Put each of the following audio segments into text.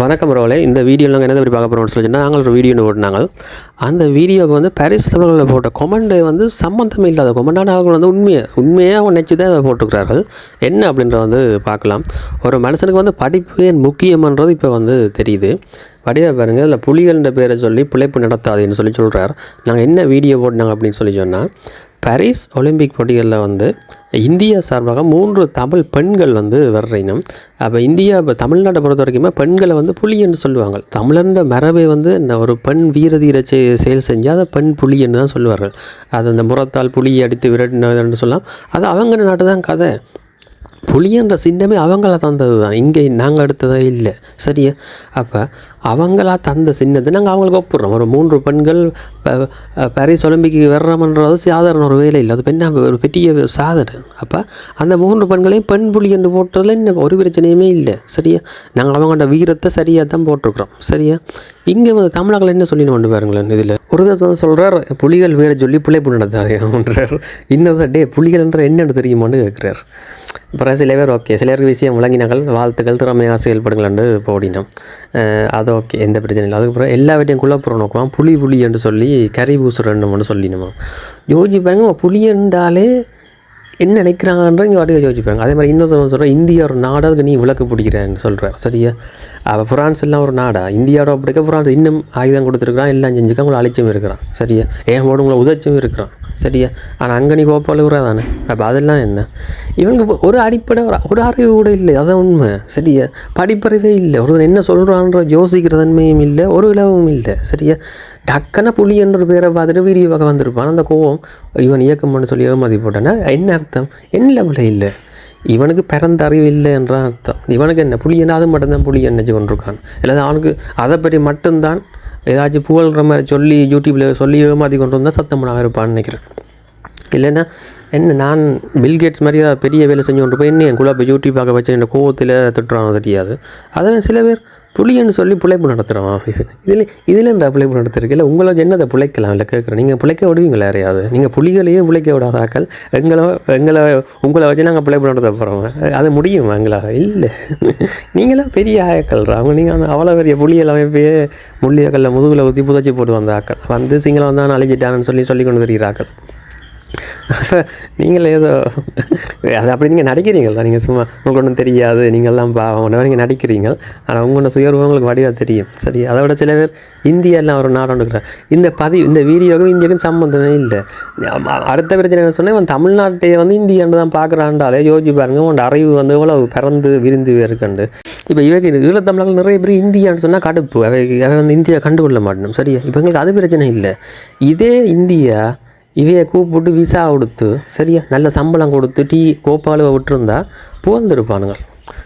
வணக்கம் ரோலே இந்த வீடியோவில் நாங்கள் என்ன பற்றி பார்க்க போகிறோம்னு சொல்லி நாங்கள் ஒரு வீடியோ ஒன்று அந்த வீடியோவுக்கு வந்து பாரிஸ் தமிழர்களில் போட்ட கொமெண்ட் வந்து சம்மந்தமே இல்லாத கொமெண்டான அவங்க வந்து உண்மையை உண்மையாக அவங்க நினச்சி தான் அதை போட்டுக்கிறார்கள் என்ன அப்படின்றத வந்து பார்க்கலாம். ஒரு மனுஷனுக்கு வந்து படிப்பு முக்கியமன்றது முக்கியம்ன்றது இப்போ வந்து தெரியுது. வடிவா பாருங்கள் இல்லை புலிகள்ன்ற பேரை சொல்லி பிழைப்பு நடத்தாதுன்னு சொல்லி சொல்கிறார் நாங்கள் என்ன வீடியோ போட்டினாங்க அப்படின்னு சொல்லி சொன்னால் பாரிஸ் ஒலிம்பிக் போட்டிகளில் வந்து இந்தியா சார்பாக மூன்று தமிழ் பெண்கள் வந்து வர்ற இனம். அப்போ இந்தியா இப்போ தமிழ்நாட்டை பொறுத்த வரைக்குமே பெண்களை வந்து புலி என்று சொல்லுவாங்க. தமிழர்ன்ற மரபை வந்து இந்த ஒரு பெண் வீரதீர செயல் செஞ்சால் அதை பெண் புலின்னு தான் சொல்லுவார்கள். அது அந்த முறத்தால் புலியை அடித்து விரட்டினதுன்னு சொல்லலாம். அது அவங்க நாட்டு தான் கதை. புலியன்ற சின்னமே அவங்கள தந்தது தான் இங்கே நாங்கள் எடுத்ததே இல்லை. சரியா? அப்போ அவங்களா தந்த சின்னத்தை நாங்கள் அவங்களுக்கு ஒப்புடுறோம். ஒரு மூன்று பெண்கள் பாரிஸ் ஒலிம்பிக்கு வர்றோம்ன்றது சாதாரண ஒரு வேலை இல்லை. அது பெண்ணா ஒரு பெரிய சாதனை அப்போ அந்த மூன்று பெண்களையும் பெண் புலி என்று போட்டதில் இன்னும் ஒரு பிரச்சனையுமே இல்லை. சரியா? நாங்கள் அவங்கள்ட்ட வீரத்தை சரியாக தான் போட்டிருக்கிறோம். சரியா? இங்கே வந்து தமிழர்கள் என்ன சொல்லி கொண்டு பாருங்களேன் இதில். ஒரு தடவை சொல்கிறார் புலிகள் வேறு சொல்லி பிழைப்பு அப்படின்றார். இன்னொரு டே புலிகள்ன்ற என்னென்னு தெரியுமான்னு கேட்குறார் அப்புறம் சில பேர் ஓகே. சிலருக்கு விஷயம் விளங்கினாங்கள் வாழ்த்துக்கள் திறமையாக செயல்படுங்கள்னு போடினோம். அது ஓகே. எந்த பிரச்சனையும் இல்லை. அதுக்கப்புறம் எல்லாவற்றையும் குழப்புற நோக்குவான் புலி புலி என்று சொல்லி கறி பூசுறன்னு சொல்லினோமா. யோசிச்சு பாருங்க புலி என்றாலே என்ன நினைக்கிறாங்கன்ற இங்கே வாட்டி யோசிப்பாங்க அதே மாதிரி இன்னொருத்தவங்க சொல்கிறேன் இந்தியா ஒரு நாடாக அதுக்கு நீ விளக்கு பிடிக்கிறேன்னு சொல்கிறார் சரியா? அப்போ ஃப்ரான்ஸ் எல்லாம் ஒரு நாடா? இந்தியாவோட அப்படிக்க ஃப்ரான்ஸ் இன்னும் ஆயுதம் கொடுத்துருக்கான் எல்லாம் செஞ்சுக்க உங்களை அழிச்சும் இருக்கிறான். சரியா? ஏன் போடு உங்களை உதச்சும் இருக்கிறான். சரியா? ஆனால் அங்கே நீ கோப்பாளுகிறா தானே? அப்போ அதெல்லாம் என்ன? இவனுக்கு ஒரு அடிப்படை ஒரு ஒரு அறிவு கூட இல்லை. அதான் உண்மை. சரியா? படிப்பறிவே இல்லை. ஒருவன் என்ன சொல்கிறான்ற யோசிக்கிற தன்மையும் இல்லை. ஒரு இலவும் இல்லை. சரியா? டக்குன்னு புலி என்ற பேரை பார்த்துட்டு வீடியோ பார்க்க வந்திருப்பான். அந்த கோவம் இவன் இயக்கம் பண்ண சொல்லி ஏமாதி போட்டானா? என்ன அர்த்தம்? என்ன லெவலில் இல்லை. இவனுக்கு பிறந்த அறிவு இல்லை என்ற அர்த்தம். இவனுக்கு என்ன? புலி என்ன? அது மட்டும்தான் புலி என்னச்சு கொண்டிருக்கான். இல்லை அவனுக்கு அதை பற்றி மட்டும்தான் ஏதாச்சும் புகழ்கிற மாதிரி சொல்லி யூடியூப்பில் சொல்லி ஏமாதி கொண்டு வந்தால் சத்தம் பண்ணாமல் இருப்பான்னு நினைக்கிறேன். இல்லைன்னா என்ன நான் பில்கேட்ஸ் மாதிரி பெரிய வேலை செஞ்சு கொண்டு போய் என்ன என் குழப்ப யூடியூப் பார்க்க வச்சு என் கோவத்தில் திட்டுறானோ தெரியாது. அதான் சில பேர் புளியன்னு சொல்லி பிழைப்பு நடத்துகிறோம் இது இதில் இதில் இந்த பிழைப்பு நடத்திருக்கல உங்களை என்னதை பிழைக்கலாம்? இல்லை கேட்குறேன் நீங்கள் பிழைக்க விடுவீங்களா யாரையாவது? நீங்கள் புலிகளையே பிழைக்க விடாத ஆக்கள். எங்களை எங்களை உங்களை வச்சு நாங்கள் பிழைப்பு நடத்த போகிறோம் அது முடியுமா எங்களாக இல்லை. நீங்களாம் பெரிய ஆயக்கள்ரா. அவங்க நீங்கள் அந்த அவ்வளோ பெரிய புலியல் அமைப்பையே முள்ளியக்கல்ல முதுகில் ஊற்றி புதைச்சி போட்டு வந்த ஆக்கள். வந்து சிங்களம் வந்தான் அழிஞ்சிட்டான்னு சொல்லி சொல்லி கொண்டு தெரிகிறாக்கள் நீங்கள் ஏதோ அது அப்படி நீங்கள் நடிக்கிறீங்களா? நீங்கள் சும்மா உங்களுக்கு ஒன்றும் தெரியாது நீங்கள்லாம் பாவம் நீங்கள் நடிக்கிறீங்க. ஆனால் உங்களோட சுயர்வம் உங்களுக்கு வடிவாக தெரியும். சரி அதை விட சில பேர் இந்தியெல்லாம் ஒரு நாடுன்னுக்குறார் இந்த பதிவு இந்த வீடியோவுக்கும் இந்தியாவுக்கும் சம்மந்தமே இல்லை. அடுத்த பிரச்சனை என்ன சொன்னால் இவன் தமிழ்நாட்டையே வந்து இந்தியான்னு தான் பார்க்குறான்டாலே யோசிச்சு பாருங்க உன் அறிவு வந்து எவ்வளோ பிறந்து விரிந்து இருக்கண்டு இப்போ இவங்க ஈழத்தமிழர்கள் நிறைய பேர் இந்தியான்னு சொன்னால் கடுப்பு. அவை அவை வந்து இந்தியா கண்டுகொள்ள மாட்டணும். சரியா? இப்போ எங்களுக்கு அது பிரச்சனை இல்லை. இதே இந்தியா இவையை கூப்பிட்டு விசா கொடுத்து சரியா? நல்ல சம்பளம் கொடுத்து டீ கோப்பாலுவை விட்டுருந்தா புகழ்ந்துருப்பானுங்க.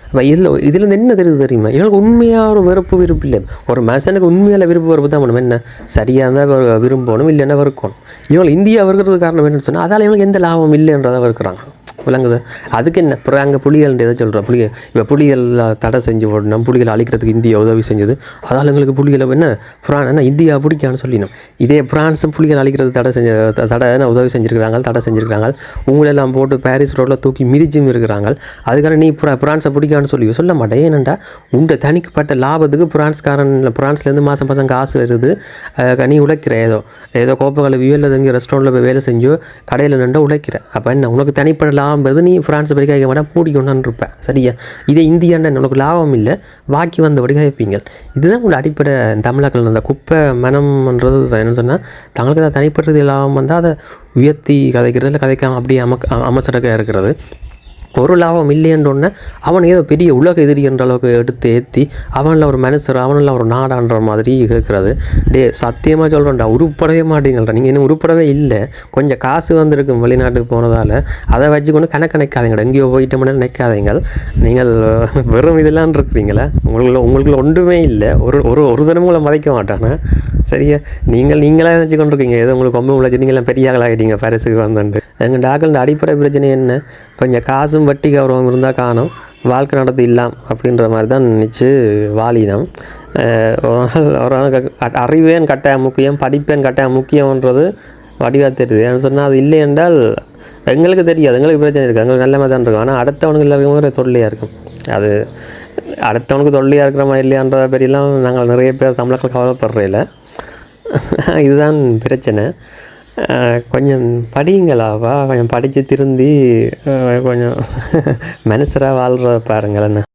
அப்போ இதில் இதுலேருந்து என்ன தெரியுது தெரியுமா? இவங்களுக்கு உண்மையாக ஒரு வெறுப்பு விருப்பு இல்லை. ஒரு மனுஷனுக்கு உண்மையான விருப்பு வெறுப்பு தான் பண்ணணும் என்ன? சரியாக இருந்தால் விரும்பணும் இல்லைன்னா வெறுக்கணும். இவங்க இந்தியா வெறுக்கிறதுக்கு காரணம் என்னன்னு சொன்னால் அதால் இவங்களுக்கு எந்த லாபம் இல்லைன்றதை வெறுக்கிறாங்க. விளங்குது அதுக்கு என்ன? அப்புறம் அங்கே புலிகள் எதை சொல்கிறோம் புலிகள் இப்போ புலிகள் தடை செஞ்சு ஓடணும் புலிகளை அழிக்கிறதுக்கு இந்தியா உதவி செஞ்சது. அதால் எங்களுக்கு புலிகளை என்ன? ஃப்ரான் என்ன? இந்தியா பிடிக்கான்னு சொல்லினோம். இதே ஃப்ரான்ஸும் புலிகள் அழிக்கிறது தடை செஞ்ச தடை என்ன? உதவி செஞ்சுருக்கிறாங்க தடை செஞ்சுருக்கிறாங்க. உங்களெல்லாம் போட்டு பாரிஸ் ரோட்டில் தூக்கி மிதிச்சும் இருக்கிறாங்க. அதுக்கான நீ பிர பிரான்ஸை பிடிக்கான்னு சொல்லி சொல்ல மாட்டேன். ஏனண்டா உங்கள் தனிக்கப்பட்ட லாபத்துக்கு ஃப்ரான்ஸ்காரன் பிரான்ஸ்லேருந்து மாதம் மாதம் காசு வருது. நீ உழைக்கிற ஏதோ ஏதோ கோப்பங்களை வியூவில் எங்கே ரெஸ்டாரண்ட்டில் போய் வேலை செஞ்சோ கடையில் நின்று உழைக்கிற. அப்போ என்ன? உனக்கு தனிப்பட்ட லாபம் வருது நீ ஃப்ரான்ஸ் படி கேட்க மாட்டா மூடிக்கொண்டான்னு இருப்பேன் சரியா? இதே இந்தியாண்ட உனக்கு லாபம் இல்லை. வாக்கி வந்தபடி கேட்பீங்க இதுதான் உங்களோட அடிப்படை தமிழர்கள் அந்த குப்பை மனம்ன்றது என்ன சொன்னால் தங்களுக்கு தான் தனிப்பட்டது லாபம் வந்தால் அதை உயர்த்தி கதைக்கிறது இல்லை கதைக்காம அப்படியே அமக் அமைச்சரக்க இருக்கிறது. ஒரு லாபம் இல்லையன்றொன்னே அவன் ஏதோ பெரிய உலக எதிரி என்ற அளவுக்கு எடுத்து ஏற்றி அவனில் ஒரு மனுஷர் அவனில் ஒரு நாடான்ற மாதிரி கேட்குறது டே சத்தியமாக சொல்கிறேன்டா உருப்படவே மாட்டீங்கள்டா. நீங்கள் இன்னும் உருப்படவே இல்லை. கொஞ்சம் காசு வந்திருக்கும் வெளிநாட்டுக்கு போனதால் அதை வச்சுக்கொண்டு கணக்கு நினைக்காதீங்கடா எங்கேயோ போயிட்டோம்னா நினைக்காதீங்க. நீங்கள் வெறும் இதெல்லாம் இருக்கிறீங்களே. உங்களுக்குள்ள உங்களுக்குள்ள ஒன்றுமே இல்லை. ஒரு ஒரு ஒரு தினமும் உங்களை மறைக்க மாட்டானே. சரியா? நீங்கள் நீங்களே நினச்சி கொண்டிருக்கீங்க. ஏதோ உங்களுக்கு ரொம்ப முளைச்சி நீங்களாம் பெரிய ஆகலாகிட்டீங்க பரிசுக்கு வந்துட்டு எங்கள் டாக்டர் அடிப்படை பிரச்சனை என்ன? கொஞ்சம் காசும் வட்டி கௌரவம் இருந்தால் காணும். வாழ்க்கை நடத்தி இல்லாம் அப்படின்ற மாதிரி தான் நினச்சி வாலினம். ஒரு நாள் ஒரு நாள் அறிவேன் கட்டாயம் முக்கியம் படிப்பேன் கட்டாயம் முக்கியம்ன்றது வடிவாக தெரியுது. ஏன்னு சொன்னால் அது இல்லை என்றால் எங்களுக்கு தெரியாது. எங்களுக்கு பிரச்சனை இருக்குது எங்களுக்கு நல்ல மாதிரி தான் இருக்கும். ஆனால் அடுத்தவனுக்கு எல்லாருக்கும் ஒரு தொல்லையாக இருக்கும். அது அடுத்தவனுக்கு தொல்லையாக மாதிரி இல்லையான்ற பெரியலாம் நாங்கள் நிறைய பேர் தமிழர்கள் கவலைப்படுறதில்ல. இதுதான் பிரச்சனை. கொஞ்சம் படிங்களாவா கொஞ்சம் படித்து திருந்தி கொஞ்சம் மனுஷராக வாழ்கிற பாருங்களேன்னு.